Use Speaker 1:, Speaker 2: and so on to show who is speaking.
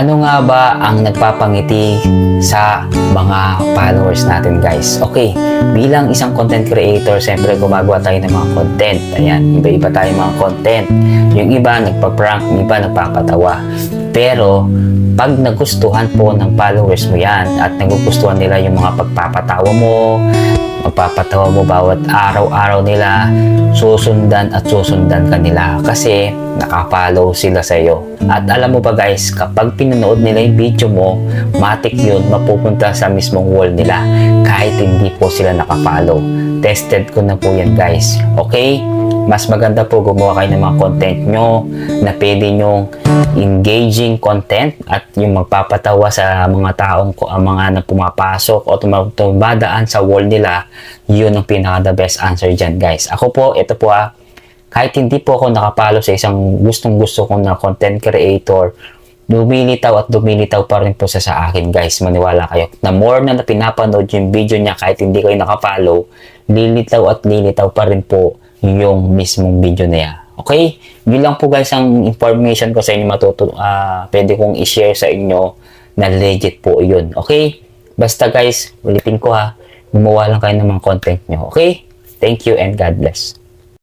Speaker 1: Ano nga ba ang nagpapangiti sa mga followers natin guys? Okay, bilang isang content creator, siyempre gumagawa tayo ng mga content. Ayan, iba-iba tayo mga content. Yung iba nagpa-prank, yung iba nagpapatawa. Pero, pag nagustuhan po ng followers mo yan at nagugustuhan nila yung mga pagpapatawa mo, magpapatawa mo bawat araw-araw nila, susundan at susundan ka nila kasi nakafollow sila sa iyo. At alam mo ba guys, kapag pinanood nila yung video mo, matik yun mapupunta sa mismong wall nila kahit hindi po sila nakafollow. Tested ko na po yan guys. Okay? Mas maganda po gumawa kayo ng mga content nyo na pwede nyong engaging content at yung magpapatawa sa mga taong ko ang mga na pumapasok o tum- tumadaan sa wall nila yun ang pinaka the best answer dyan guys. Ako po ito po ah kahit hindi po ako nakapalo sa isang gustong gusto kong na content creator lumilitaw at lumilitaw pa rin po sa sa akin guys. Maniwala kayo. Na more na, na pinapanood yung video niya kahit hindi kayo nakapollow lilitaw at lilitaw pa rin po yung mismong video na yan. Okay? Yun lang po guys ang information ko sa inyo matutu ah, pwede kong i-share sa inyo na legit po yun. Okay? Basta guys ulitin ko ha gumawa lang kayo ng mga content nyo. Okay? Thank you and God bless